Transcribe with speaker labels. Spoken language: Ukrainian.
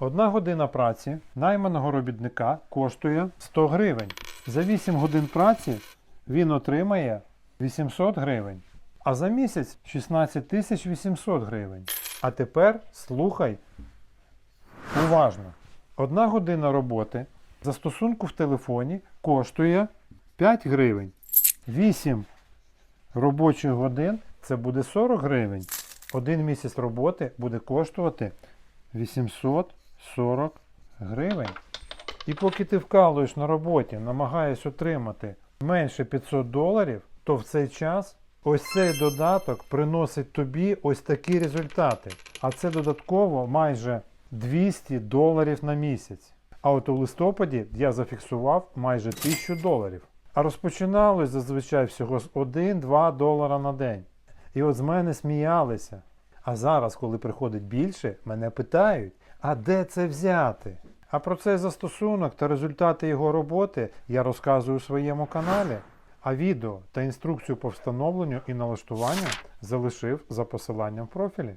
Speaker 1: Одна година праці найманого робітника коштує 100 гривень. За 8 годин праці він отримає 800 гривень, а за місяць 16 тисяч 800 гривень. А тепер слухай уважно. Одна година роботи застосунку в телефоні коштує 5 гривень. 8 робочих годин це буде 40 гривень. Один місяць роботи буде коштувати 840 гривень. І поки ти вкалуєш на роботі, намагаєш отримати менше 500 доларів, то в цей час ось цей додаток приносить тобі ось такі результати. А це додатково майже 200 доларів на місяць. А от у листопаді я зафіксував майже 1000 доларів. А розпочиналось зазвичай всього з 1-2 долара на день. І от з мене сміялися. А зараз, коли приходить більше, мене питають, а де це взяти? А про цей застосунок та результати його роботи я розказую у своєму каналі. А відео та інструкцію по встановленню і налаштуванню залишив за посиланням в профілі.